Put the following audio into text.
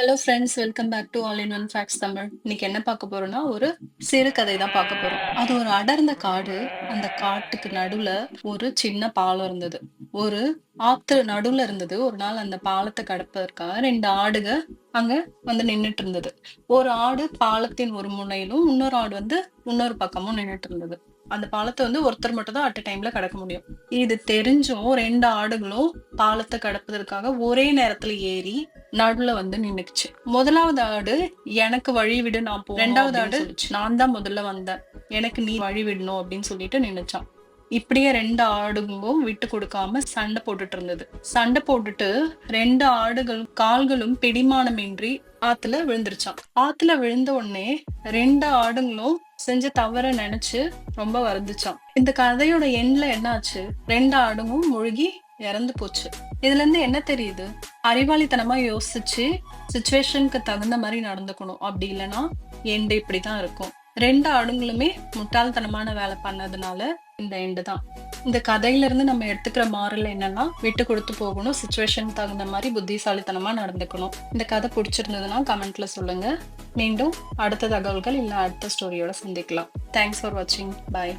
Hello friends welcome back to all in one facts Tamil இன்னைக்கு என்ன பார்க்க போறோம்னா ஒரு சிறுகதை தான் பார்க்க போறோம். அது ஒரு அடர்ந்த காடு. அந்த காட்டுக்கு நடுவுல ஒரு சின்ன பாலம் இருந்தது. ஒரு ஆத்து நடுவுல இருந்தது. ஒரு நாள் அந்த பாலத்தை கடப்பதற்காக ரெண்டு ஆடுக அங்க வந்து நின்னுட்டு இருந்தது. ஒரு ஆடு பாலத்தின் ஒரு முனையிலும் இன்னொரு ஆடு வந்து இன்னொரு பக்கமும் நின்னுட்டு இருந்தது. அந்த பாலத்தை வந்து ஒருத்தர் மட்டும் தான் அட் டைம்ல கடக்க முடியும். இது தெரிஞ்சும் ரெண்டு ஆடுகளும் பாலத்தை கடப்பதற்காக ஒரே நேரத்துல ஏறி நடுவுல வந்து நின்னுக்குச்சு. முதலாவது ஆடு எனக்கு வழி விடு நான் போ ரெண்டாவது ஆடு நான் தான் முதல்ல வந்தேன். எனக்கு நீ வழி விடணும் அப்படின்னு சொல்லிட்டு நின்னுச்சான். இப்படியே ரெண்டு ஆடுங்களும் விட்டு கொடுக்காம சண்டை போட்டுட்டு இருந்தது. சண்டை போட்டுட்டு ரெண்டு ஆடுகள் கால்களும் பிடிமானமின்றி ஆத்துல விழுந்துருச்சான் ஆத்துல விழுந்த உடனே ரெண்டு ஆடுங்களும் செஞ்ச தவற நினைச்சு ரொம்ப வருந்துச்சான் இந்த கதையோட எண்ட்ல என்னாச்சு? ரெண்டு ஆடுங்களும் முழுகி இறந்து போச்சு. இதுல இருந்து என்ன தெரியுது? அறிவாளித்தனமா யோசிச்சு சுச்சுவேஷனுக்கு தகுந்த மாதிரி நடந்துக்கணும். அப்படி இல்லைன்னா எண்டு இப்படிதான் இருக்கும். ரெண்டு ஆடுங்களுமே முட்டாள்தனமான வேலை பண்ணதுனால இந்த எண்டு தான். இந்த கதையில இருந்து நம்ம எடுத்துக்கிற மாறல் என்னன்னா விட்டு கொடுத்து போகணும் சுச்சுவேஷன் தகுந்த மாதிரி புத்திசாலித்தனமா நடந்துக்கணும். இந்த கதை பிடிச்சிருந்ததுன்னா கமெண்ட்ல சொல்லுங்க. மீண்டும் அடுத்த தகவல்கள் இல்லை அடுத்த ஸ்டோரியோட சந்திக்கலாம். தேங்க்ஸ் ஃபார் வாட்சிங் பாய்